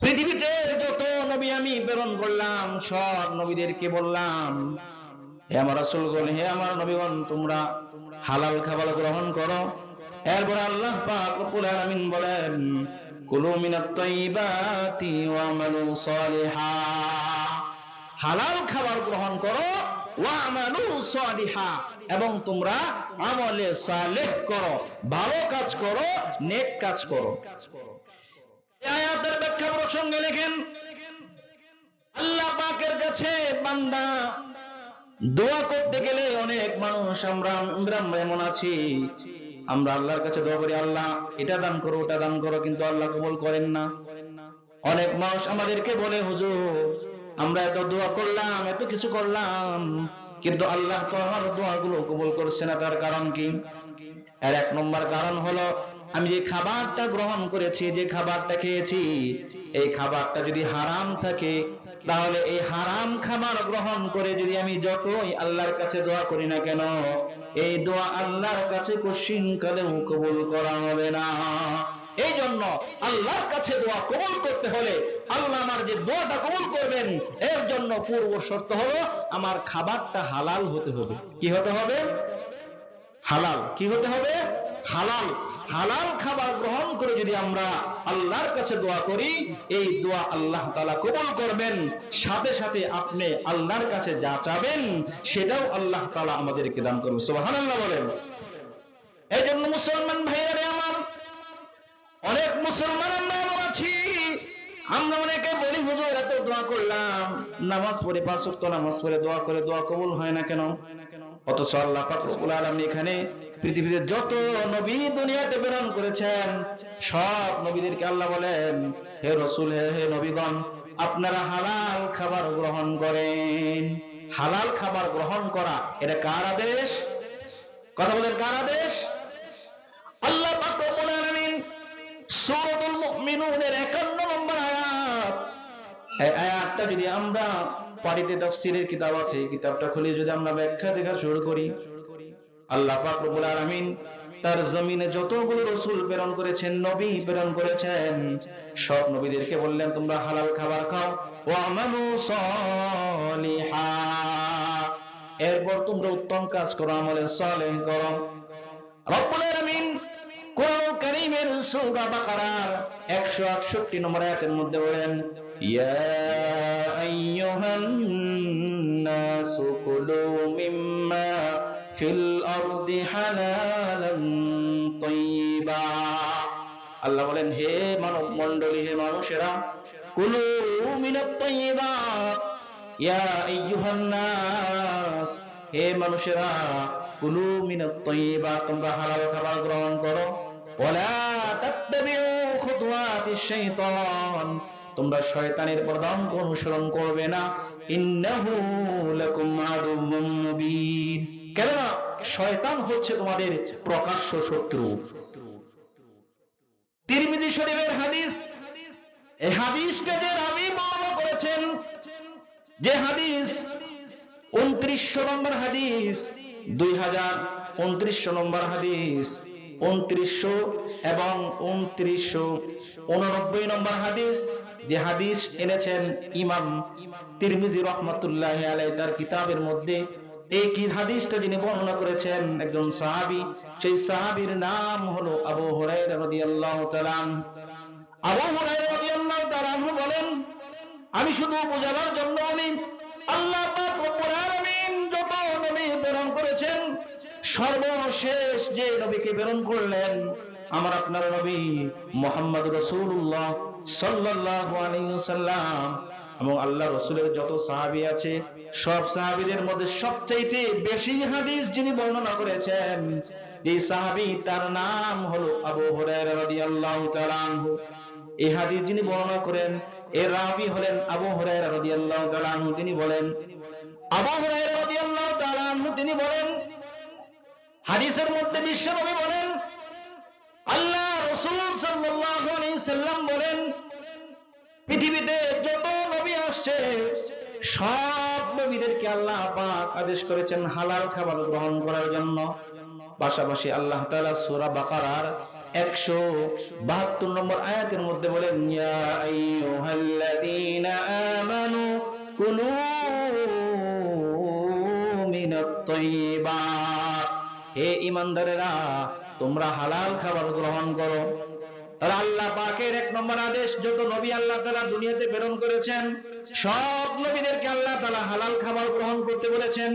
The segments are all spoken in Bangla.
পৃথিবীতে যত নবী আমি প্রেরণ করলাম, সব নবীদেরকে বললাম, হে আমার হে আমার নবীগণ, তোমরা হালাল খাবার গ্রহণ করো। এরপরে আল্লাহ বলেন হালাল খাবার গ্রহণ করো এবং তোমরা আমলে সালেহ করো, ভালো কাজ করো, নেক কাজ করো। আয়াতের ব্যাখ্যা প্রসঙ্গে লেখেন, আল্লাহ পাকের কাছে বান্দা, দোয়া করতে গেলে অনেক মানুষ আমরা এমন আছি, আমরা আল্লাহর কাছে দোয়া করি, আল্লাহ, এটা দান করো, ওটা দান করো, কিন্তু আল্লাহ কবুল করেন না। অনেক মানুষ আমাদেরকে বলে, হুজুর আমরা এত দোয়া করলাম, এত কিছু করলাম, কিন্তু আল্লাহ তো আমার দোয়াগুলো কবুল করছে না। তার কারণ কি? এর এক নম্বর কারণ হলো, আমি যে খাবারটা গ্রহণ করেছি, যে খাবারটা খেয়েছি, এই খাবারটা যদি হারাম থাকে, তাহলে এই হারাম খাবার গ্রহণ করে যদি আমি যতই আল্লাহর কাছে দোয়া করি না কেন, এই দোয়া আল্লাহর কাছে কশিন কবুল করা হবে না। এই জন্য আল্লাহর কাছে দোয়া কবুল করতে হলে আল্লাহ আমার যে দোয়াটা কবুল করবেন, এর জন্য পূর্ব শর্ত হলো আমার খাবারটা হালাল হতে হবে। কি হতে হবে? হালাল। কি হতে হবে? হালাল। হালাল খাবার গ্রহণ করে যদি আমরা আল্লাহর কাছে দোয়া করি, এই দোয়া আল্লাহ তালা কবুল করবেন। সাথে সাথে আপনি আল্লাহর কাছে যা চাবেন, সেটাও আল্লাহ তালা আমাদেরকে দান করবেন সোহান আল্লাহ বলেন। এই জন্য মুসলমান ভাইয়ারে, আমার অনেক মুসলমান আমরা এমন আছি। আমরা অনেকে বলি, হুজুর, এত দোয়া করলাম। নামাজ পড়ে পাঁচ ওয়াক্ত নামাজ পড়ে দোয়া করে, দোয়া কবুল হয় না কেন? অথচ আল্লাহ পাক রব্বুল আলামিন এখানে পৃথিবীতে যত নবী দুনিয়াতে প্রেরণ করেছেন, সব নবীদেরকে আল্লাহ বলেন, হে রসুল, হে হে নবীগণ, আপনারা হালাল খাবার গ্রহণ করেন। হালাল খাবার গ্রহণ করা, এটা কার আদেশ? কথা বলেন, কার আদেশ? আল্লাহ সূরাতুল মুমিনুনের 51 নম্বর আয়াত। এই আয়াতটা যদি আমরা কিতাব আছে কিতাবটা খুলে যদি আমরা ব্যাখ্যা শুরু করি, আল্লাহ পাক রব্বুল আলামিন তার জমিনে যতগুলো রসুল প্রেরণ করেছেন, নবী প্রেরণ করেছেন, সব নবীদেরকে বললেন, তোমরা হালাল খাবার খাও ও আমানু এরপর তোমরা উত্তম কাজ করো, আমলে সালেহ করো। রব্বুল আলামিন কোরআন কারীমের সূরা বাকারার 168 নম্বর মধ্যে বলেন, ইয়া মিম্মা ফিল আল্লাহ বলেন, হে মানব মণ্ডলী, হে মানুষেরা, কুলু ইয়া হে মানুষেরা, কুলু মিনাত তাইয়্যিবা তোমরা হালাল খাবার গ্রহণ করো। তোমরা শয়তানের পদাঙ্ক অনুসরণ করবে না। কেননা শয়তান হচ্ছে তোমাদের প্রকাশ্য শত্রু। শরীফের হাদিস, এই যে রাবি করেছেন, যে হাদিস উনত্রিশশো নম্বর হাদিস, দুই হাজার উনত্রিশশো নম্বর হাদিস। উনত্রিশশো এবং উনত্রিশশো উননব্বই নম্বর হাদিস, যে হাদিস এনেছেন ইমাম তিরমিজি রহমতুল্লাহ আলাই তার কিতাবের মধ্যে। এই কি হাদিসটা যিনি বর্ণনা করেছেন একজন সাহাবী, সেই সাহাবীর নাম হলো আবু হুরায়রা রাদিয়াল্লাহু তাআলা আবু হুরায়রা রাদিয়াল্লাহু তাআলা বলেন, আমি শুধু বোঝাবার জন্য বলি, আল্লাহ পাক রব্বুল আলামিন যত নবী প্রেরণ করেছেন সর্বশেষ যে নবীকে প্রেরণ করলেন, আমার আপনার নবী মোহাম্মদ রসুল্লাহ আলাইহি এবং আল্লাহ রসুলের যত সাহাবী আছে, সব সাহাবীদের মধ্যে সবচাইতে বেশি হাদিস যিনি বর্ণনা করেছেন যে সাহাবী তার নাম হলো আবু হুরায়রা রাদিয়াল্লাহু তাআলা এই হাদিস যিনি বর্ণনা করেন, এর রাবি হলেন আবু হুরায়রা রাদিয়াল্লাহু তিনি বলেন, আবু হুরায়রা রাদিয়াল্লাহু তিনি বলেন হাদিসের মধ্যে বিশ্বনবী বলেন, আল্লাহ রাসূল সাল্লাম বলেন, পৃথিবীতে যত নবী আসছে, সব নবীদেরকে আল্লাহ পাক আদেশ করেছেন হালাল খাবার গ্রহণ করার জন্য। পাশাপাশি আল্লাহ তাআলা সূরা বাকারার একশো বাহাত্তর নম্বর আয়াতের মধ্যে বলেন তাইয়্যিবাত হে ঈমানদারেরা তোমরা হালাল খাবার গ্রহণ করো। তাহলে আল্লাহ পাকের এক নম্বর আদেশ, যত নবী আল্লাহ তাআলা দুনিয়াতে প্রেরণ করেছেন, সব নবীদেরকে আল্লাহ তাআলা হালাল খাবার গ্রহণ করতে বলেছেন।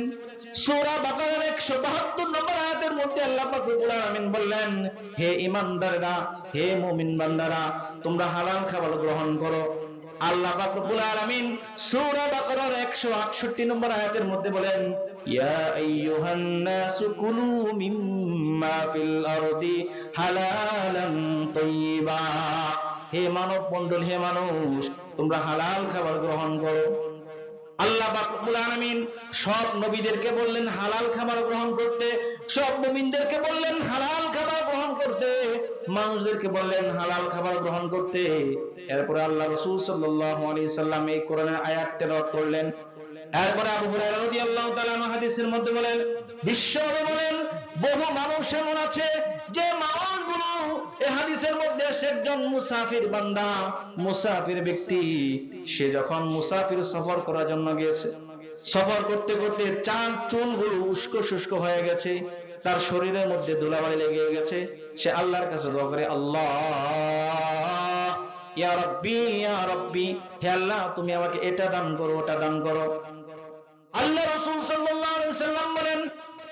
সূরা বাকারার 172 নম্বর আয়াতের মধ্যে আল্লাহ পাক রব্বুল বললেন, হে ঈমানদাররা হে মুমিন বান্দারা, তোমরা হালাল খাবার গ্রহণ করো। আল্লাহ পাক রব্বুল আলামিন সূরা বাকারার 168 নম্বর আয়াতের মধ্যে বলেন হে মানব মণ্ডল, হে মানুষ, তোমরা হালাল খাবার গ্রহণ করো। আল্লাহ আলমিন সব নবীদেরকে বললেন হালাল খাবার গ্রহণ করতে, সব মুমিনদেরকে বললেন হালাল খাবার গ্রহণ করতে, মানুষদেরকে বললেন হালাল খাবার গ্রহণ করতে। এরপরে আল্লাহ রসুল সাল্লাম এই কোরআনের আয়াত তেলাওয়াত করলেন। এরপরে আবু হুরায়রা রাদিয়াল্লাহু তাআলা হাদিসের মধ্যে বলেন, বিশ্বনবী বলেন, বহু মানুষ এমন আছে যে মানুষগুলো এই হাদিসের মধ্যে একজন মুসাফির বান্দা, মুসাফির ব্যক্তি, সে যখন মুসাফির সফর করার জন্য গেছে সফর করতে করতে চার চুলগুলো উস্কো শুষ্ক হয়ে গেছে, তার শরীরের মধ্যে ধুলাবালি লেগে গেছে, সে আল্লাহর কাছে দোয়া করে, আল্লাহ, ইয়া রব্বি ইয়া রব্বি, হে আল্লাহ, তুমি আমাকে এটা দান করো, ওটা দান করো। আল্লাহ রাসূল সাল্লাম বলেন,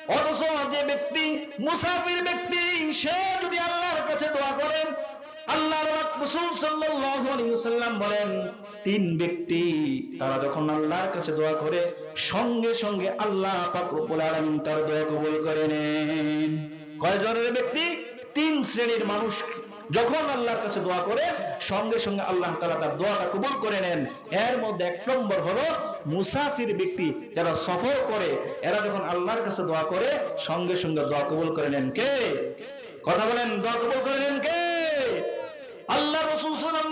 অথচ যে ব্যক্তি মুসাফির ব্যক্তি, সে যদি আল্লাহর কাছে দোয়া করেন আল্লাহর রাসূল সাল্লাল্লাহু ওয়াসাল্লাম বলেন, তিন ব্যক্তি, তারা যখন আল্লাহর কাছে দোয়া করে, সঙ্গে সঙ্গে আল্লাহ তার দোয়া কবুল করে নেন। কয় জনের ব্যক্তি? তিন শ্রেণির মানুষ। যখন আল্লাহর কাছে দোয়া করে, সঙ্গে সঙ্গে আল্লাহ তাআলা তার দোয়াটা কবুল করে নেন। এর মধ্যে এক নম্বর হলো মুসাফির ব্যক্তি যারা সফর করে, এরা যখন আল্লাহর কাছে দোয়া করে, সঙ্গে সঙ্গে দোয়া কবুল করে নেন কে? কথা বলেন, দোয়া কবুল করে নেন কে? আল্লাহ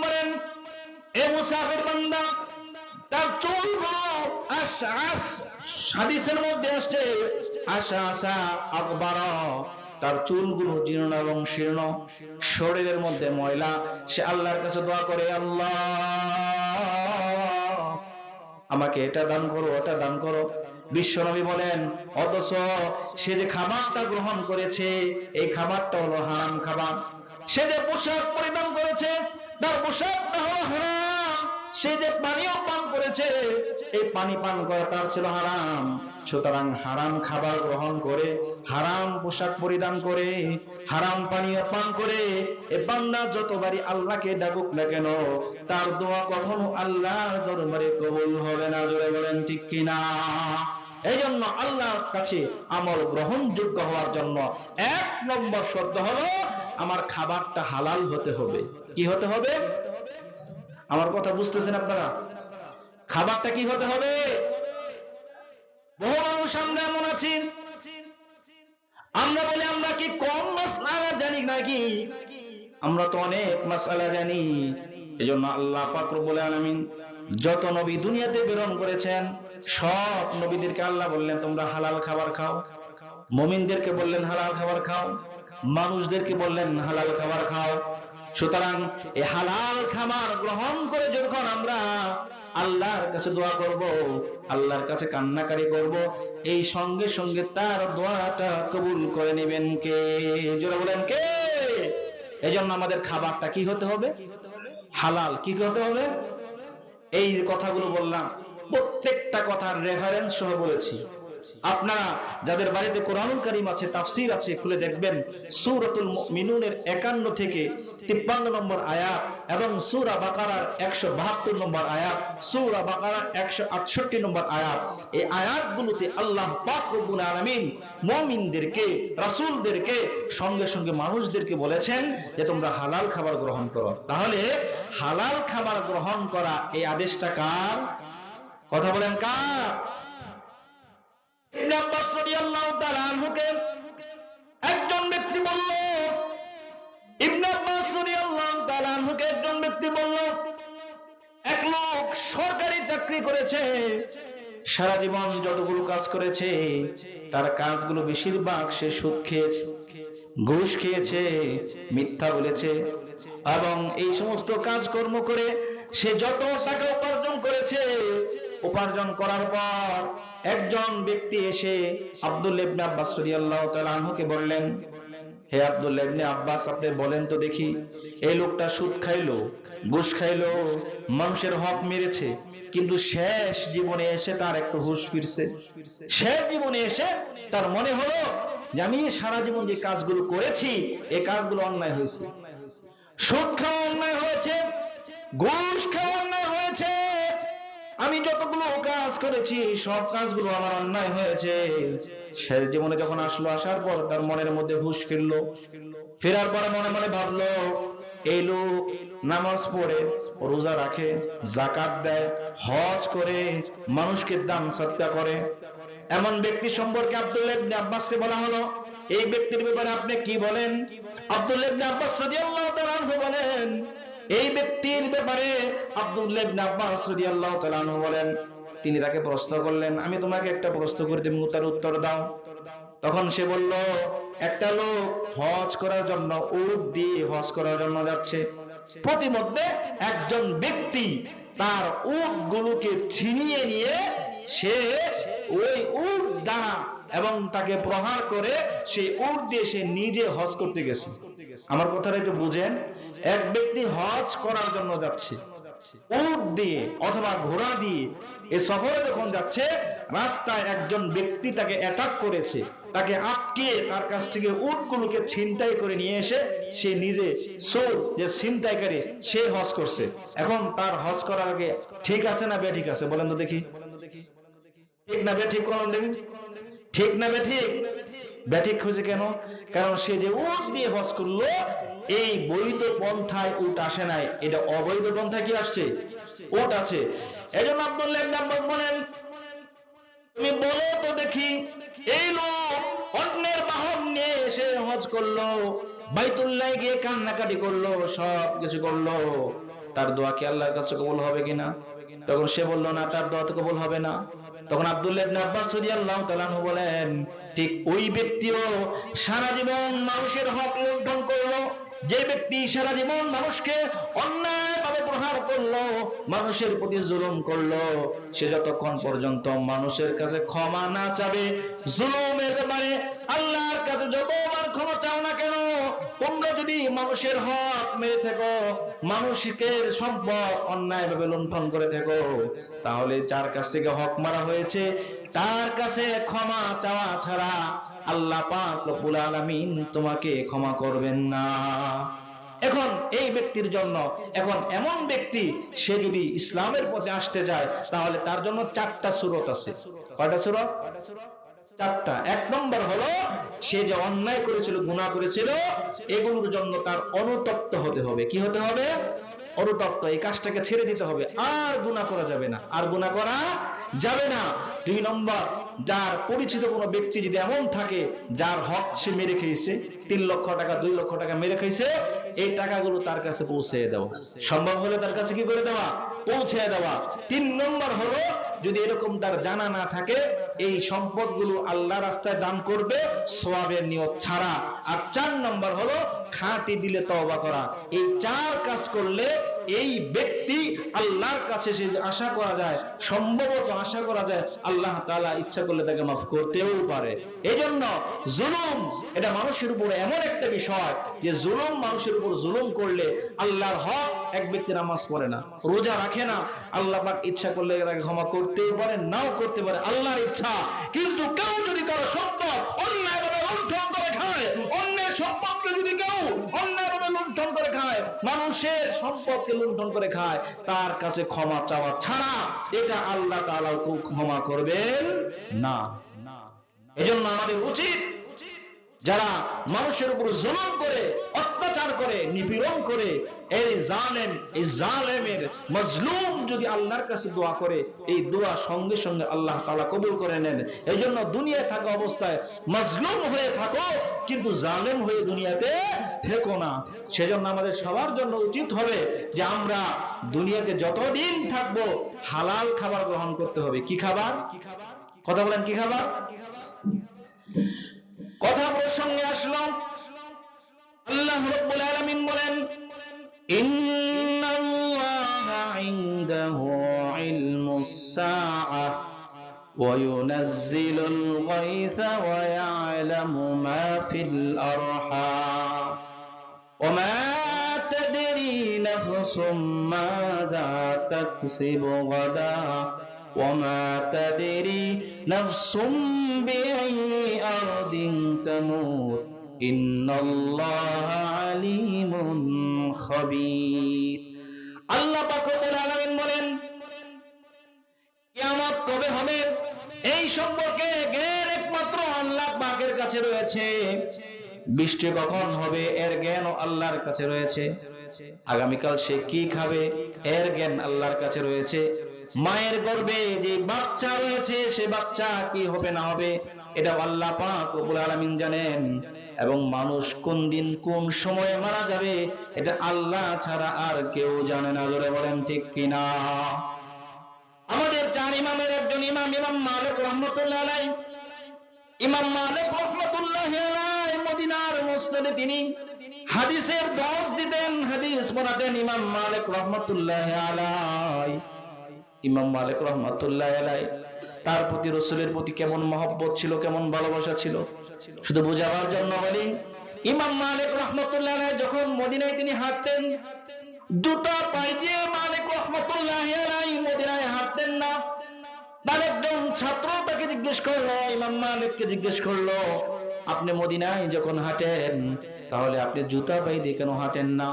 বলেন, এ মুসাফির বান্দা, তার চুলগুলো আশা আস হাদিসের মধ্যে আসছে আশা আশা আকবার। তার চুলগুলো জীর্ণ এবং শীর্ণ, শরীরের মধ্যে ময়লা, সে আল্লাহর কাছে দোয়া করে, আল্লাহ, আমাকে এটা দান করো, ওটা দান করো। বিশ্বনবী বলেন, অথচ সে যে খাবারটা গ্রহণ করেছে, এই খাবারটা হলো হারাম খাবার। সে যে পোশাক পরিধান করেছে, তার পোশাকটা হলো হারাম। সে যে পানীয় পান করেছে, এই পানি পান করা তার ছিল হারাম। সুতরাং হারাম খাবার গ্রহণ করে, হারাম পোশাক পরিধান করে, হারাম পানীয় পান করে, এ বান্দা যতবারই আল্লাহকে ডাকুক না কেন, তার দোয়া কখনো আল্লাহর দরবারে কবুল হবে না, জোরে বলেন ঠিক কিনা? এই জন্য আল্লাহর কাছে আমল গ্রহণযোগ্য হওয়ার জন্য এক নম্বর শর্ত হলো, আমার খাবারটা হালাল হতে হবে। কি হতে হবে? আমার কথা বুঝতেছেন আপনারা? খাবারটা কি হতে হবে? বহু মানুষ আমরা এমন আছি। আমরা বলি, আমরা কি কম মাসলা জানি নাকি? আমরা তো অনেক মাসালা জানি। এই জন্য আল্লাহ পাক রব্বুল আলামিন যত নবী দুনিয়াতে প্রেরণ করেছেন, সব নবীদেরকে আল্লাহ বললেন, তোমরা হালাল খাবার খাও। মমিনদেরকে বললেন, হালাল খাবার খাও। মানুষদেরকে বললেন, হালাল খাবার খাও। সুতরাং এই হালাল খাবার গ্রহণ করে যখন আমরা আল্লাহর কাছে দোয়া করব, আল্লাহর কাছে কান্নাকারি করব, এই সঙ্গে সঙ্গে তার দোয়াটা কবুল করে নেবেন কে? জোরে বলেন কে? এই জন্য আমাদের খাবারটা কি হতে হবে? হালাল কি হতে হবে? এই কথাগুলো বললাম, প্রত্যেকটা কথার রেফারেন্স সহ বলেছি। আপনারা যাদের বাড়িতে কোরআনুল কারিম আছে, তাফসির আছে, খুলে দেখবেন সূরাতুল মুমিনুনের 51 থেকে 53 নম্বর আয়াত এবং সূরা বাকারার 172 নম্বর আয়াত, সূরা বাকারার 168 নম্বর আয়াত, এই আয়াতগুলোতে আল্লাহ পাক রব্বুল আলামিন মুমিনদেরকে, রাসূলদেরকে, সঙ্গে সঙ্গে মানুষদেরকে বলেছেন যে তোমরা হালাল খাবার গ্রহণ করো। তাহলে হালাল খাবার গ্রহণ করা এই আদেশটা কার? কথা বলেন কার? একজন ব্যক্তি বলল আব্বাস একজন ব্যক্তি বলল, এক লোক সরকারি চাকরি করেছে, সারা জীবন যতগুলো কাজ করেছে, তার কাজগুলো বেশিরভাগ সে সুদ খেয়েছে, ঘুষ খেয়েছে, মিথ্যা বলেছে এবং এই সমস্ত কাজকর্ম করে সে যত টাকা উপার্জন করেছে উপার্জন করার পর একজন ব্যক্তি এসে আব্দুল ইবনে আব্বাস রাদিয়াল্লাহু তাআলা আনহুকে বললেন, হে আব্দুল ইবনে আব্বাস, আপনি বলেন তো দেখি, এই লোকটা সুদ খাইলো, ঘুষ খাইলো, মানুষের হক মেরেছে, কিন্তু শেষ জীবনে এসে তার একটু হুশ ফিরছে। শেষ জীবনে এসে তার মনে হলো যে আমি সারা জীবন যে কাজগুলো করেছি এই কাজগুলো অন্যায় হয়েছে। সুদ খাওয়া অন্যায় হয়েছে, ঘুষ খাওয়া অন্যায় হয়েছে আমি যতগুলো কাজ করেছি, সব কাজগুলো আমার অন্যায় হয়েছে। শেষ জীবনে যখন আসলো, আসার পর তার মনের মধ্যে হুশ ফিরলো। ফেরার পরে মনে মনে ভাবলো, এই লোক নামাজ পড়ে, রোজা রাখে, জাকাত দেয়, হজ করে, মানুষকে দান সত্যা করে। এমন ব্যক্তি সম্পর্কে আব্দুল্লাহ ইবনে আব্বাসকে বলা হলো। এই ব্যক্তির ব্যাপারে আপনি কি বলেন? আব্দুল্লাহ ইবনে আব্বাস রাদিয়াল্লাহু তাআলা বলেন এই ব্যক্তির ব্যাপারে আব্দুল্লাহ ইবনে আব্বাস রাদিয়াল্লাহু তাআলা আনহু বলেন, তিনি তাকে প্রশ্ন করলেন, আমি তোমাকে একটা প্রশ্ন করে দেব, তার উত্তর দাও। তখন সে বলল, একটা লোক হজ করার জন্য উট দিয়ে হজ করার জন্য যাচ্ছে। প্রতিমধ্যে একজন ব্যক্তি তার উট গুলোকে ছিনিয়ে নিয়ে সে ওই উট দ্বারা এবং তাকে প্রহার করে সেই উট দিয়ে সে নিজে হজ করতে গেছে। আমার কথাটা একটু বুঝেন। এক ব্যক্তি হজ করার জন্য যাচ্ছে। উট দিয়ে অথবা ঘোড়া দিয়ে এ সফরে যখন যাচ্ছে, রাস্তায় একজন ব্যক্তি তাকে অ্যাটাক করেছে। তাকে আটকে তার কাছ থেকে উটগুলোকে ছিনতাই করে নিয়ে এসে সে নিজে চোর, যে ছিনতাইকারী, সে হজ করছে। এখন তার হজ করার আগে ঠিক আছে না বে আছে? বলেন তো দেখি। ঠিক না বে ঠিক দেখি। ঠিক না বে ঠিক ব্যাঠিক খুঁজে কেন? কারণ সে যে উট দিয়ে হজ করল এই বৈধ পন্থায় উট আসে নাই। এটা অবৈধ পন্থায় কি আসছে? উট আছে। এজন্য আব্দুল্লাহ ইবনে আব্বাস বলেন, তুমি বলো তো দেখি, এই লোক অন্যের বাহন নিয়ে এসে হজ করল, বাইতুল্লাহ গিয়ে কান্নাকাটি করল, সব কিছু করল। তার দোয়া কি আল্লাহর কাছে কবুল হবে কিনা তখন সে বলল, না, তার দোয়া তো কবুল হবে না। তখন আব্দুল্লাহ ইবনে আব্বাস রাদিয়াল্লাহু তাআলা বলেন, ঠিক ওই ব্যক্তিও সারা জীবন মানুষের হক লুণ্ঠন করল যে ব্যক্তি সারা জীবন মানুষকে অন্যায়ভাবে প্রহার করল, মানুষের প্রতি জুলুম করল, সে যতক্ষণ পর্যন্ত মানুষের কাছে ক্ষমা না চাবে জুলুমের ব্যাপারে আল্লাহর কাছে যতবার ক্ষমা চাও না কেন, তোমরা যদি মানুষের হক মেরে থাকো মানুষকে সম্পদ অন্যায়ভাবে লুণ্ঠন করে থাকো, তাহলে যার কাছ থেকে হক মারা হয়েছে তার কাছে ক্ষমা চাওয়া ছাড়া আল্লাহ পাক রব্বুল আলামিন তোমাকে ক্ষমা করবেন না। এখন এই ব্যক্তির জন্য, এখন এমন ব্যক্তি, সে যদি ইসলামের পথে আসতে যায়, তাহলে তার জন্য চারটা সুরত আছে। কয়টা সুরত? চারটা। এক নম্বর হলো, সে যে অন্যায় করেছিল, গুনাহ করেছিল, এগুলোর জন্য তার অনুতপ্ত হতে হবে। কি হতে হবে? অনুতপ্ত। এই কাজটাকে ছেড়ে দিতে হবে। আর গুনাহ করা যাবে না। আর গুনাহ করা যাবে না। দুই নম্বর, যার পরিচিত কোনো ব্যক্তি যদি এমন থাকে, যার হক সে মেরে খেয়েছে তিন লক্ষ টাকা, দুই লক্ষ টাকা মেরে খাইছে, এই টাকাগুলো তার কাছে পৌঁছে দেওয়া। সম্ভব হলে তার কাছে কি করে দেওয়া? পৌঁছে দেওয়া। তিন নম্বর হলো, যদি এরকম তার জানা না থাকে, এই সম্পদগুলো আল্লাহ রাস্তায় দান করবে, সোয়াবের নিয়ত ছাড়া। আর চার নম্বর হলো, খাঁটি দিলে তওবা করা। এই চার কাজ করলে এই ব্যক্তি আল্লাহর কাছে সে আশা করা যায়, সম্ভবত আশা করা যায়, আল্লাহ তাআলা ইচ্ছা করলে তাকে মাফ করতেও পারে। এজন্য জুলুম, এটা মানুষের উপরে এমন একটা বিষয় যে জুলুম মানুষের উপর জুলুম করলে আল্লাহর হক এক ব্যক্তি নামাজ পড়ে না, রোজা রাখে না, আল্লাহ পাক ইচ্ছা করলে তাকে ক্ষমা করতেও পারে, নাও করতে পারে, আল্লাহর ইচ্ছা। কিন্তু কেউ যদি কারও মানুষের সম্পদকে লুণ্ঠন করে খায়, তার কাছে ক্ষমা চাওয়া ছাড়া এটা আল্লাহ তাআলা ক্ষমা করবেন না। এজন্য আমাদের উচিত যারা মানুষের উপর জুলুম করে, অত্যাচার করে, নিপীড়ন করে, এই জালেম, এই জালেমের মজলুম যদি আল্লাহর কাছে দোয়া করে, এই দোয়া সঙ্গে সঙ্গে আল্লাহ তাআলা কবুল করে নেন। এই জন্য দুনিয়ায় থাকা অবস্থায় মজলুম হয়ে থাকো, কিন্তু জালেম হয়ে দুনিয়াতে থেকো না। সেজন্য আমাদের সবার জন্য উচিত হবে যে আমরা দুনিয়াতে যতদিন থাকব, হালাল খাবার গ্রহণ করতে হবে। কি খাবার? কথা বলেন কি খাবার? কথা প্রসঙ্গে আসলাম আল্লাহ রাব্বুল আলামিন বলেন ইন্নাল্লাহা ইনদাহু ইলমুস সাআহ وينزل الغيث ويعلم ما في الأرحام وما تدري نفس ماذا تكسب غدا وما تدري نفس بأي أرض تموت إن الله عليم خبير আল্লাহ পাক রব্বুল আলামিন বলেন কিয়ামত কবে হবে এই সম্পর্কে জ্ঞান একমাত্র আল্লাহ পাকের কাছে রয়েছে বৃষ্টি কখন হবে এর জ্ঞান আল্লাহর কাছে রয়েছে আগামীকাল সে কি খাবে এর জ্ঞান আল্লাহর কাছে রয়েছে মায়ের গর্ভে যে বাচ্চা রয়েছে, সে বাচ্চা কি হবে না হবে, এটা আল্লাহ পাক রব্বুল আলামিন জানেন। এবং মানুষ কোন দিন কোন সময়ে মারা যাবে, এটা আল্লাহ ছাড়া আর কেউ জানে না। জোরে বলেন ঠিক কিনা? আমাদের চার ইমামের একজন ইমাম ইমাম মালিক রহমতুল্লাহ আলাই ইমাম মালিক রহমতুল্লাহ আলাই মদিনার মসজিদে তিনি হাদিসের দশ দিতেন, হাদিস পড়াতেন ইমাম মালিক রহমতুল্লাহ আলাই ইমাম মালিক রহমতুল্লাহ আলাই তার প্রতি রসুলের প্রতি কেমন মহব্বত ছিল, কেমন ভালোবাসা ছিল, শুধু বোঝাবার জন্য বলি, ইমাম মালিক রহমতুল্লাহ যখন মদিনায় তিনি হাঁটতেন জুতা পাই দিয়ে মালিক রহমতুল্লাহ মদিনায় হাঁটতেন না। তার একজন ছাত্র তাকে জিজ্ঞেস করল ইমাম মালিককে জিজ্ঞেস করল, আপনি মদিনায় যখন হাঁটেন, তাহলে আপনি জুতা পাই দিয়ে কেন হাঁটেন না?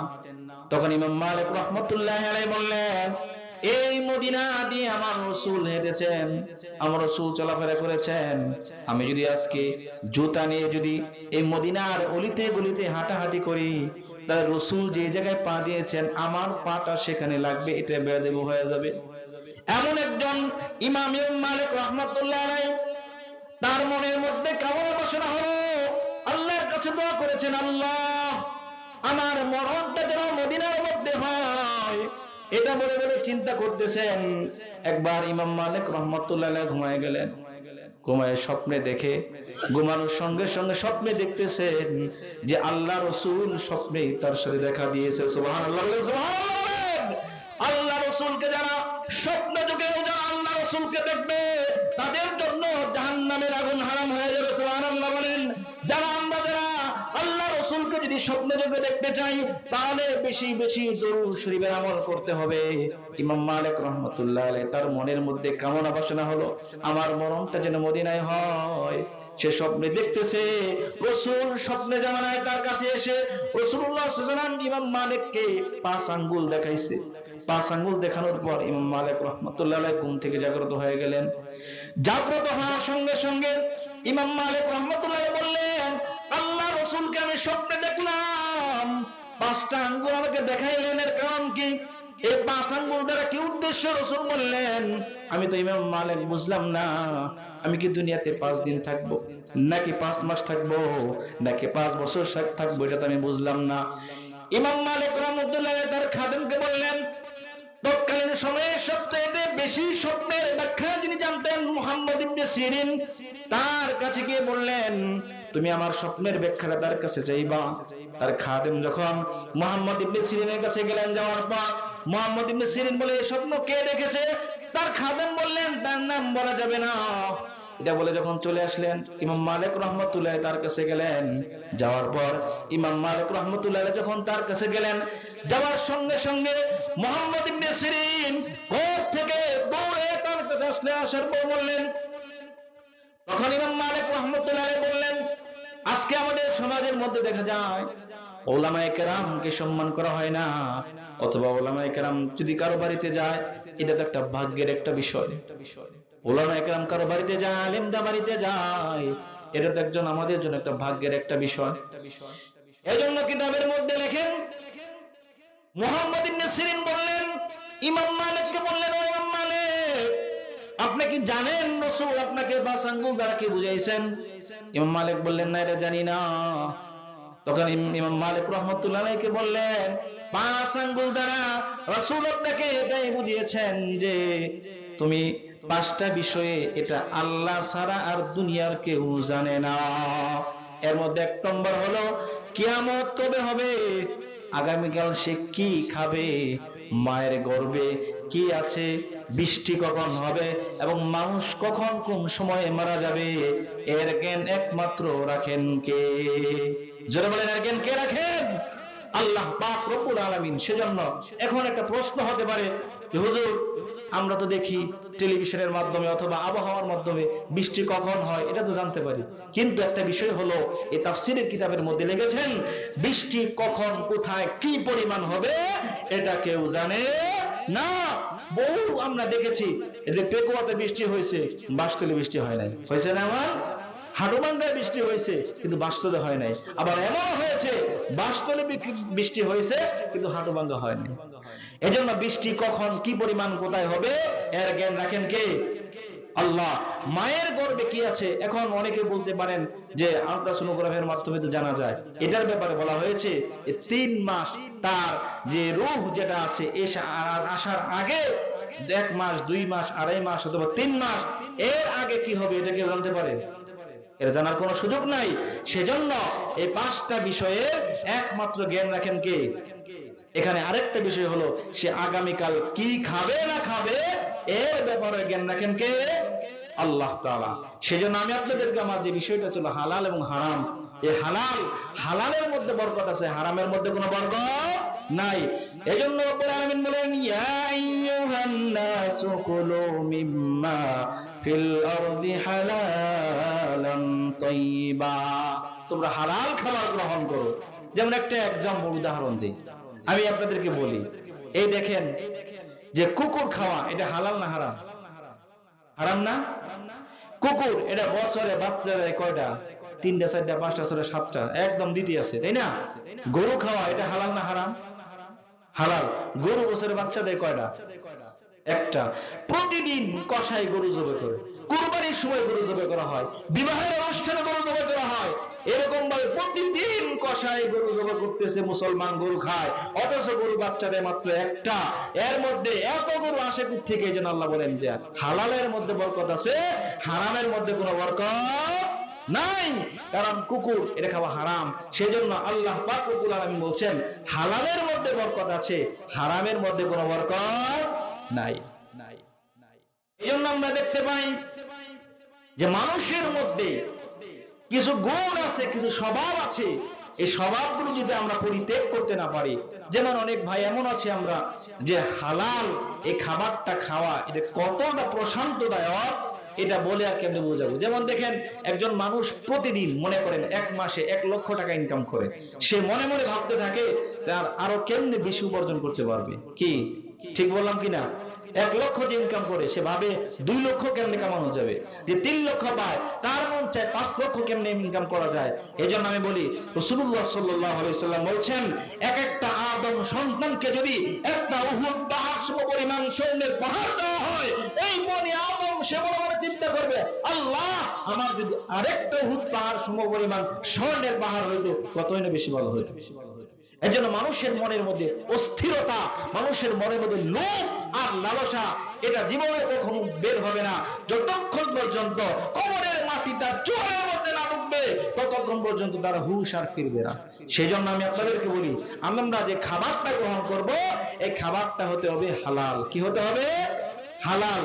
তখন ইমাম মালিক রহমতুল্লাহ বললেন এই মদিনা দিয়ে আমার রসুল হেঁটেছেন, আমার রসুল চলাফেরা করেছেন। আমি যদি আজকে জুতা নিয়ে যদি এই মদিনার অলিতে গলিতে হাঁটাহাঁটি করি, তাহলে রসুল যে জায়গায় পা দিয়েছেন, আমার পাটা সেখানে লাগবে, এটা বেয়াদেব হয়ে যাবে। এমন একজন ইমাম মালিক রহমতুল্লাহ তার মনের মধ্যে কেমন বাসনা হলো, আল্লাহর কাছে দোয়া করেছেন, আল্লাহ, আমার মরণটা যেন মদিনার মধ্যে হয়। এটা বলে বলে চিন্তা করতেছেন। একবার ইমাম মালিক রহমতুল্লাহ ঘুমায় গেলেন। ঘুমায় স্বপ্নে দেখে, ঘুমানোর সঙ্গে সঙ্গে স্বপ্নে দেখতেছেন যে আল্লাহ রসুল স্বপ্নে তার সাথে দেখা দিয়েছে। সুবহানাল্লাহ আল্লাহ রসুলকে যারা স্বপ্ন যুগেও যারা আল্লাহ রসুলকে দেখবে, তাদের জন্য জাহান্নামের আগুন হারাম হয়ে যাবে। সুবহানাল্লাহ বলেন। যারা আমরা যারা যদি স্বপ্ন যুগে দেখতে চাই, তাহলে বেশি বেশি দরুদ শরীফের আমল করতে হবে। ইমাম মালিক রহমতুল্লাহ আলাইহি তার মনের মধ্যে কামনা বাসনা হলো, আমার মরণটা যেন মদিনায় হয়। সে স্বপ্নে দেখতেছে, রসুল স্বপ্নে জামানায় তার কাছে এসে রসুল্লাহ সুজানান ইমাম মালিককে পাঁচ আঙ্গুল দেখাইছে। পাঁচ আঙ্গুল দেখানোর পর ইমাম মালিক রহমতুল্লাহ ঘুম থেকে জাগ্রত হয়ে গেলেন। জাগ্রত হওয়ার সঙ্গে সঙ্গে ইমাম মালিক রহমতুল্লাহ বললেন রসুলকে আমি স্বপ্নে দেখলাম। পাঁচটা আঙ্গুল আমাকে দেখাইলেন, এর কারণ কি? এই পাঁচ আঙ্গুল দ্বারা কি উদ্দেশ্য রসুল বললেন? আমি তো ইমাম মালিক বুঝলাম না। আমি কি দুনিয়াতে পাঁচ দিন থাকব? নাকি পাঁচ মাস থাকব? নাকি পাঁচ বছর থাকব? এটা তো আমি বুঝলাম না। ইমাম মালিক রহমতুল্লাহ তার খাদেমকে বললেন তৎকালীন সময়ে সবচেয়ে বেশি স্বপ্নের ব্যাখ্যা যিনি জানতেন মুহাম্মদ ইবনে সিরিন, তার কাছে গিয়ে বললেন, তুমি আমার স্বপ্নের ব্যাখ্যাটা তার কাছে চাইবা? তার খাদেম যখন মোহাম্মদ ইবনে সিরিনের কাছে গেলেন, যাওয়ার পর মোহাম্মদ ইবনে সিরিন বলে এই স্বপ্ন কে দেখেছে? তার খাদেম বললেন, তার নাম বলা যাবে না। এটা বলে যখন চলে আসলেন, ইমাম মালিক রহমতুল্লাহ তার কাছে গেলেন। যাওয়ার পর ইমাম মালিক রহমতুল্লাহ যখন তার কাছে গেলেন, যাওয়ার সঙ্গে সঙ্গে মোহাম্মদ ইবনে সিরিন ঘর থেকে দৌড়ে তার কাছে আসলে, আসার পর বললেন, তখন ইমাম মালিক রহমতুল্লাহ বললেন, আজকে আমাদের সমাজের মধ্যে দেখা যায়, ওলামায়ে কেরামকে সম্মান করা হয় না। অথবা ওলামায়ে কেরাম যদি কারও বাড়িতে যায়, এটা তো একটা ভাগ্যের একটা বিষয়। একটা বিষয় ওলামা একরাম কারও বাড়িতে যায় বাড়িতে যায়। এটা তো একজন আমাদের জন্য একটা ভাগ্যের একটা বিষয়। এজন্য কিতাবের মধ্যে লেখেন ইবনে সিরিন বললেন, ইমাম মালিককে বললেন, ও ইমাম মালিক, আপনি কি জানেন রাসূল আপনাকে পাঁচ দ্বারা কি বুঝাইছেন? ইমাম মালিক বললেন, না এটা জানি না। তখন ইম- ইমাম মালিক রহমতুল্লাহ আলাইহিকে বললেন পাঁচ আঙ্গুল দ্বারা রাসূল আপনাকে এটাই বুঝিয়েছেন যে তুমি পাঁচটা বিষয়ে এটা আল্লাহ ছাড়া আর দুনিয়ার কেউ জানে না। এর মধ্যে এক নম্বর হলো, কিয়ামত কবে হবে? আগামীকাল সে কি খাবে? মায়ের গর্ভে কি আছে? বৃষ্টি কখন হবে? এবং মানুষ কখন কোন সময়ে মারা যাবে? এর জ্ঞান একমাত্র রাখেন কে? জোরে বলেন, এর জ্ঞান কে রাখেন? আল্লাহ পাক রব্বুল আলামিন। সেজন্য এখন একটা প্রশ্ন হতে পারে হুজুর আমরা তো দেখি টেলিভিশনের মাধ্যমে অথবা আবহাওয়ার মাধ্যমে বৃষ্টি কখন হয়, এটা তো জানতে পারি। কিন্তু একটা বিষয় হলো এই তাফসিরের কিতাবের মধ্যে লিখেছেন, বৃষ্টি কখন, কোথায়, কি পরিমাণ হবে, এটা কেউ জানে না। বহু আমরা দেখেছি যে পেকুয়াতে বৃষ্টি হয়েছে বাসতলে বৃষ্টি হয় নাই। হয়েছে না আমার? হাটুবান্ধায় বৃষ্টি হয়েছে, কিন্তু বাস্তবে হয় নাই। আবার এমন হয়েছে বাস্তবে বৃষ্টি হয়েছে, কিন্তু হাটুবান্ধা হয়নি এজন্য বৃষ্টি কখন কি পরিমাণ কোথায় হবে? এর জ্ঞান রাখেন কে? আল্লাহ। মায়ের গর্ভে কি আছে? এখন অনেকে বলতে পারেন যে আলট্রাসোনোগ্রাফের মাধ্যমে তো জানা যায়। এটার ব্যাপারে বলা হয়েছে তিন মাস তার যে রূহ যেটা আছে আসার আগে এক মাস, দুই মাস, আড়াই মাস অথবা তিন মাস, এর আগে কি হবে এটা কেউ জানতে পারে? এটা জানার কোনো সুযোগ নাই। সেজন্য এই পাঁচটা বিষয়ে একমাত্র জ্ঞান রাখেন কে? এখানে আরেকটা বিষয় হলো, সে আগামীকাল কি খাবে না খাবে, এর ব্যাপারে জ্ঞান রাখেন কে? আল্লাহ তাআলা। সেজন্য আমি আপনাদেরকে আমার যে বিষয়টা ছিল হালাল এবং হারাম, এই হালাল, হালালের মধ্যে বরকত আছে, হারামের মধ্যে কোনো বরকত নাই। এজন্য রব্বুল আলামিন বলেন, ইয়া আইয়ুহান নাসু কুলু মিম্মা ফিল আরদি হালালান তাইয়্যিবা তোমরা হালাল খাবার গ্রহণ করো। যেমন একটা এক্সাম্পল উদাহরণ দিই। আমি আপনাদেরকে বলি, এই দেখেন যে কুকুর খাওয়া এটা হালাল না হারাম? হারাম না? কুকুর, এটা বছরে বাচ্চা দেয় কয়টা? তিনটা, চারটা, পাঁচটা, ছয়টা, সাতটা, একদম দিতে আছে, তাই না? গরু খাওয়া এটা হালাল না হারাম? হালাল। গরু বছরে বাচ্চা দেয় কয়টা? একটা। প্রতিদিন কষাই গরু জবে করে। কুরবানির সময় গরু জবে করা হয়, বিবাহের অনুষ্ঠানে গরু জবে করা হয়। এরকম ভাবে প্রতিদিন কষাই গরু জবে করতেছে মুসলমান গরু খায়, অথচ গরু বাচ্চা দেয় মাত্র একটা। এর মধ্যে এত গরু আসে থেকে এই জন্য আল্লাহ বলেন যে, হালালের মধ্যে বরকত আছে, হারামের মধ্যে কোনো বরকত নাই। কারণ কুকুর, এটা খাওয়া হারাম। সেজন্য আল্লাহ পাক রব্বুল আলামিন বলছেন, হালালের মধ্যে বরকত আছে, হারামের মধ্যে কোনো বরকত নাই। নাই নাই এজন্য আমরা দেখতে পাই যে মানুষের মধ্যে কিছু গুণ আছে, কিছু স্বভাব আছে, এই স্বভাবগুলো যদি আমরা পরিত্যাগ করতে না পারি, যেমন অনেক ভাই এমন আছে আমরা, যে হালাল এই খাবারটা খাওয়া, এটা কতটা প্রশান্তদায়ক, এটা বলে আর কেমনে বোঝাবো? যেমন দেখেন, একজন মানুষ প্রতিদিন মনে করেন, এক মাসে এক লক্ষ টাকা ইনকাম করে। সে মনে মনে ভাবতে থাকে, তার আরও কেমনে বেশি উপার্জন করতে পারবে? কি? ঠিক বললাম কিনা? এক লক্ষ যে ইনকাম করে, সে ভাবে দুই লক্ষ কেমনে কামানো যাবে? যে তিন লক্ষ পায়, তার মন চায় পাঁচ লক্ষ কেমনে ইনকাম করা যায়? এই আমি বলি রসুল্লাহ সাল্লাম বলছেন, এক একটা আদম সন্তানকে যদি একটা উহুদ পাহাড় সম পরিমাণ সৈন্যের পাহাড় দেওয়া হয়, এই মনে আদম সে মনে মনে চিন্তা করবে, আল্লাহ, আমার যদি আরেকটা উহুদ পাহাড় সম পরিমাণ স্বর্ণের পাহাড় হইতো, কতই না বেশি ভালো হইতো? এর জন্য মানুষের মনের মধ্যে অস্থিরতা, মানুষের মনের মধ্যে লোভ আর লালসা, এটা জীবনে কখনো বের হবে না। যতক্ষণ পর্যন্ত কবরের মাটি তার চোখের মধ্যে না ঢুকবে, ততক্ষণ পর্যন্ত তার হুশ আর ফিরবে না। সেই জন্য আমি আপনাদেরকে বলি, আমরা যে খাবারটা গ্রহণ করব, এই খাবারটা হতে হবে হালাল। কি হতে হবে? হালাল।